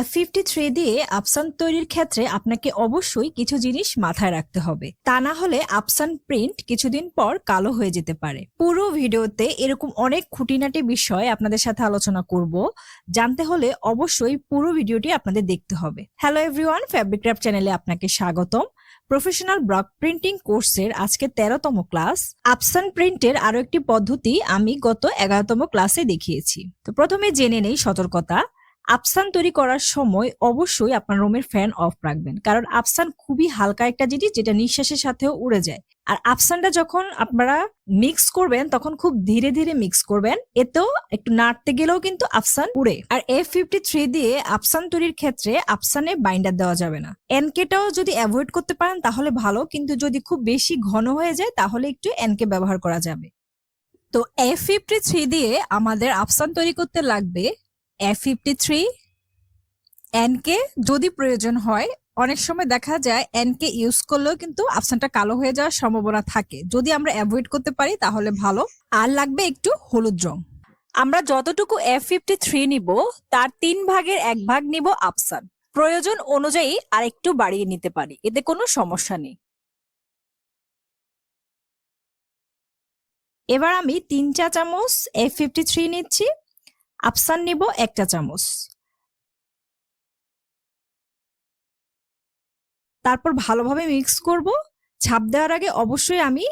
F fifty three দিয়ে আপসান তৈরির ক্ষেত্রে আপনাকে অবশ্যই কিছু জিনিস মাথায় রাখতে হবে। তা না হলে আপসান প্রিন্ট কিছুদিন পর কালো হয়ে যেতে পারে। পুরো ভিডিওতে এরকম অনেক খুঁটিনাটি বিষয় আপনাদের সাথে আলোচনা করব। জানতে হলে অবশ্যই পুরো ভিডিওটি আপনাদের দেখতে হবে। হ্যালো এভরিওয়ান ফ্যাব্রিক ক্রাফট চ্যানেলে আপনাকে স্বাগতম। প্রফেশনাল ব্লক প্রিন্টিং কোর্সের আজকে তেরোতম ক্লাস আপসান প্রিন্টের আরও একটি পদ্ধতি আমি গত এগারোতম ক্লাসে দেখিয়েছি। তো প্রথমে জেনে নেই সতর্কতা। আফসান তৈরি করার সময় অবশ্যই আপনার রুমের ফ্যান অফ রাখবেন। কারণ আফসান খুবই হালকা একটা জিনিস যেটা নিঃশ্বাসের সাথেও উড়ে যায়। আর আফসানটা যখন আপনারা মিক্স করবেন, তখন খুব ধীরে ধীরে মিক্স করবেন। এতেও একটু নাড়তে গেলেও কিন্তু আফসান উড়ে। আর এফ ফিফটি থ্রি দিয়ে আফসান তৈরির ক্ষেত্রে আফসানে বাইন্ডার দেওয়া যাবে না। এনকেটাও যদি অ্যাভয়েড করতে পারেন, তাহলে ভালো। কিন্তু যদি খুব বেশি ঘন হয়ে যায়, তাহলে একটু এনকে ব্যবহার করা যাবে। তো এফ ফিফটি থ্রি দিয়ে আমাদের আফসান তৈরি করতে লাগবে ফিফটি থ্রি এনকে যদি প্রয়োজন হয়, অনেক সময় দেখা যায় এনকে ইউজ করলেও কিন্তু আপসানটা কালো হয়ে যাওয়ার সম্ভাবনা থাকে। যদি আমরা অ্যাভয়েড করতে পারি তাহলে ভালো। আর লাগবে একটু হলুদ রং। আমরা যতটুকু এফ ফিফটি থ্রি নিব, তার তিন ভাগের এক ভাগ নিব আপসান প্রয়োজন অনুযায়ী আর একটু বাড়িয়ে নিতে পারি, এতে কোনো সমস্যা নেই। এবার আমি তিন চা চামচ এফ ফিফটি থ্রি নিচ্ছি। আফসান নিব একটা চামচ। তারপর ভালোভাবে মিক্স করব। ছাপ দেওয়ার আগে অবশ্যই আমি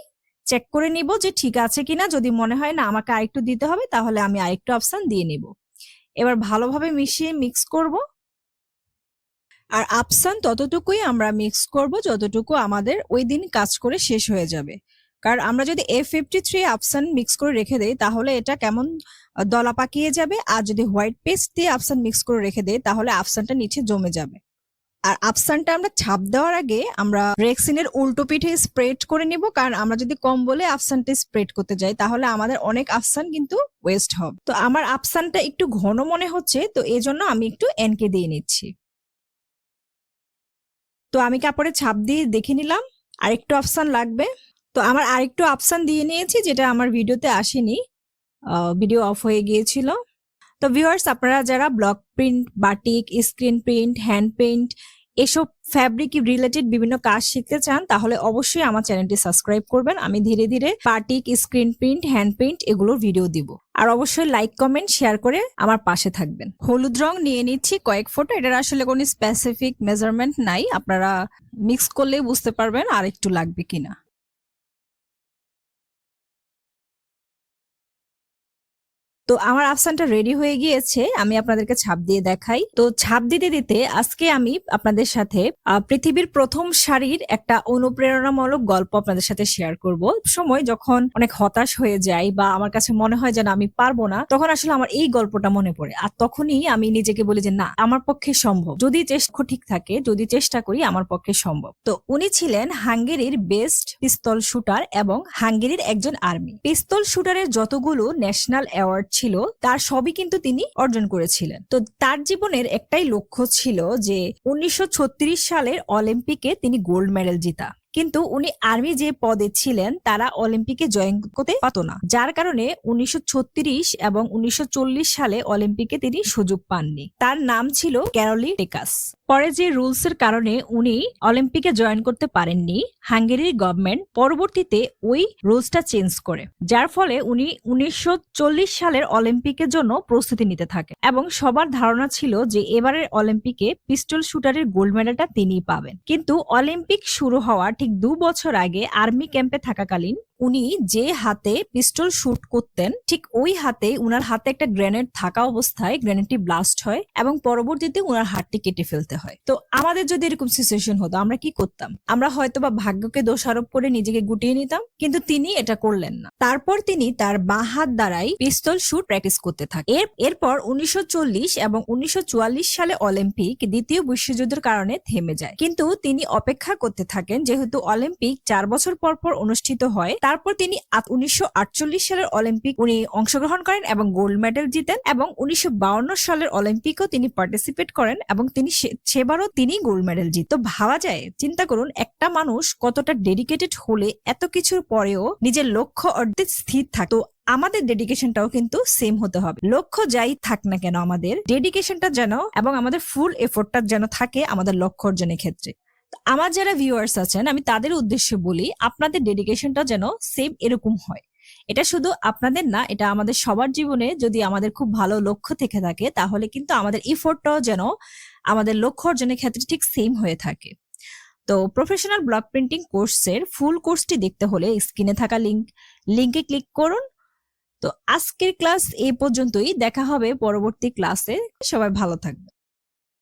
চেক করে নিব যে ঠিক আছে কিনা। যদি মনে হয় না আমাকে আরেকটু দিতে হবে, তাহলে আমি আরেকটু অপশন দিয়ে নিব। এবার ভালোভাবে মিশিয়ে মিক্স করব। আর আপসান ততটুকুই আমরা মিক্স করব, যতটুকু আমাদের ওই দিন কাজ করে শেষ হয়ে যাবে। কারণ আমরা যদি এফ ফিফটি থ্রি আপসান মিক্স করে রেখে দেই, তাহলে এটা কেমন দলা পাকিয়ে যাবে। আর যদি হোয়াইট পেস্ট দিয়ে আপসান মিক্স করে রেখে দেই, তাহলে আপসানটা নিচে জমে যাবে। আর আপসানটা আমরা ছাপ দেওয়ার আগে আমরা রেক্সিনের উল্টো পিঠে স্প্রেড করে নিব, কারণ আমরা যদি কম বলে আফসানটা স্প্রেড করতে যাই, তাহলে আমাদের অনেক আফসান কিন্তু ওয়েস্ট হবে। তো আমার আফসানটা একটু ঘন মনে হচ্ছে, তো এই জন্য আমি একটু এনকে দিয়ে নিচ্ছি। তো আমি কাপড়ে ছাপ দিয়ে দেখে নিলাম। আর একটু আফসান লাগবে। তো আমার আরেকটু আফসান দিয়ে নিয়েছি, যেটা আমার ভিডিওতে আসেনি। ভিডিও অফ হয়ে গিয়েছিল। তো ভিউয়ার্স আপনারা যারা block print batik screen print hand print এসব ফ্যাব্রিক রিলেটেড বিভিন্ন কাজ শিখতে চান, তাহলে অবশ্যই আমার চ্যানেলটি সাবস্ক্রাইব করবেন। আমি ধীরে ধীরে batik screen print hand print এগুলোর ভিডিও দিব। আর অবশ্যই লাইক কমেন্ট শেয়ার করে আমার পাশে থাকবেন। হলুদ রং নিয়ে নিচ্ছি কয়েক ফোটো। এটার আসলে কোনো স্পেসিফিক মেজারমেন্ট নাই। আপনারা মিক্স করলেই বুঝতে পারবেন আর একটু লাগবে কিনা। তো আমার আফসানটা রেডি হয়ে গিয়েছে, আমি আপনাদেরকে ছাপ দিয়ে দেখাই। তো ছাপ দিতে দিতে আজকে আমি আপনাদের সাথে পৃথিবীর প্রথম সারির একটা অনুপ্রেরণামূলক গল্প আপনাদের সাথে শেয়ার করব। সময় যখন অনেক হতাশ হয়ে যায় বা আমার কাছে মনে হয় যে না, আমি পারব না, তখন আসলে আমার এই গল্পটা মনে পড়ে। আর তখনই আমি নিজেকে বলি যে না, আমার পক্ষে সম্ভব। যদি চেষ্টা ঠিক থাকে, যদি চেষ্টা করি, আমার পক্ষে সম্ভব। তো উনি ছিলেন হাঙ্গেরির বেস্ট পিস্তল শুটার এবং হাঙ্গেরির একজন আর্মি। পিস্তল শুটারের যতগুলো ন্যাশনাল অ্যাওয়ার্ড ছিল, তার সবই কিন্তু তিনি অর্জন করেছিলেন। তো তার জীবনের একটাই লক্ষ্য ছিল যে উনিশশো ছত্রিশ সালের অলিম্পিকে তিনি গোল্ড মেডেল জিতা। কিন্তু উনি আর্মি যে পদে ছিলেন, তারা অলিম্পিকে জয়েন করতে পারত না। যার কারণে উনিশশো ছত্রিশ এবং উনিশশো চল্লিশ সালে অলিম্পিকে তিনি সুযোগ পাননি। তার নাম ছিল ক্যারলি টেকাস। পরে যে রুলস এর কারণে উনি অলিম্পিকে জয়েন করতে পারেননি, হাঙ্গেরির গভর্নমেন্ট পরবর্তীতে ওই রুলসটা চেঞ্জ করে। যার ফলে উনি উনিশশো চল্লিশ সালের অলিম্পিকের জন্য প্রস্তুতি নিতে থাকে এবং সবার ধারণা ছিল যে এবারের অলিম্পিকে পিস্টল শুটারের গোল্ড মেডেলটা তিনিই পাবেন। কিন্তু অলিম্পিক শুরু হওয়ার ঠিক দু বছর আগে আর্মি ক্যাম্পে থাকাকালীন উনি যে হাতে পিস্টল শুট করতেন, ঠিক ওই হাতে উনার হাতে একটা গ্রেনেড থাকা অবস্থায় গ্রেনেডটি ব্লাস্ট হয় এবং পরবর্তীতে উনার হাতটি কেটে ফেলতে হয়। তো আমাদের যদি এরকম সিচুয়েশন হতো, আমরা কি করতাম? আমরা হয়তো বা ভাগ্যকে দোষারোপ করে নিজেকে গুটিয়ে নিতাম, কিন্তু তিনি এটা করলেন না। তারপর তিনি তার বাঁ হাত দ্বারাই পিস্তল শুট প্র্যাকটিস করতে থাকে এর, এরপর উনিশশো চল্লিশ এবং উনিশশো চুয়াল্লিশ সালে অলিম্পিক দ্বিতীয় বিশ্বযুদ্ধের কারণে থেমে যায়। কিন্তু তিনি অপেক্ষা করতে থাকেন, যেহেতু অলিম্পিক চার বছর পর পর অনুষ্ঠিত হয় তারপর তিনি উনিশশো সালের অলিম্পিক উনি অংশগ্রহণ করেন এবং গোল্ড মেডেল জিতেন এবং উনিশশো সালের অলিম্পিকও তিনি পার্টিসিপেট করেন এবং তিনি সেবারও তিনি গোল্ড মেডেল জিত তো ভাবা যায়, চিন্তা করুন, একটা মানুষ কতটা ডেডিকেটেড হলে এত কিছুর পরেও নিজের লক্ষ্য অর্ধেক স্থির থাকতো আমাদের ডেডিকেশনটাও কিন্তু সেম হতে হবে। লক্ষ্য যাই থাক না কেন আমাদের ডেডিকেশনটা যেন এবং আমাদের ফুল এফোর্টটা যেন থাকে আমাদের লক্ষ্য অর্জনের ক্ষেত্রে। আমার যারা ভিউয়ার্স আছেন, আমি তাদের উদ্দেশ্যে বলি, আপনাদের ডেডিকেশনটা যেন সেম এরকম হয়। এটা শুধু আপনাদের না, এটা আমাদের সবার জীবনে যদি আমাদের খুব ভালো লক্ষ্য থেকে থাকে, তাহলে কিন্তু আমাদের ইফোর্টটাও যেন আমাদের লক্ষ্য অর্জনের ক্ষেত্রে ঠিক সেম হয়ে থাকে। তো প্রফেশনাল ব্লক প্রিন্টিং কোর্সের ফুল কোর্সটি দেখতে হলে স্ক্রিনে থাকা লিঙ্ক লিঙ্কে ক্লিক করুন। তো আজকের ক্লাস এই পর্যন্তই, দেখা হবে পরবর্তী ক্লাসে সবাই ভালো থাকবে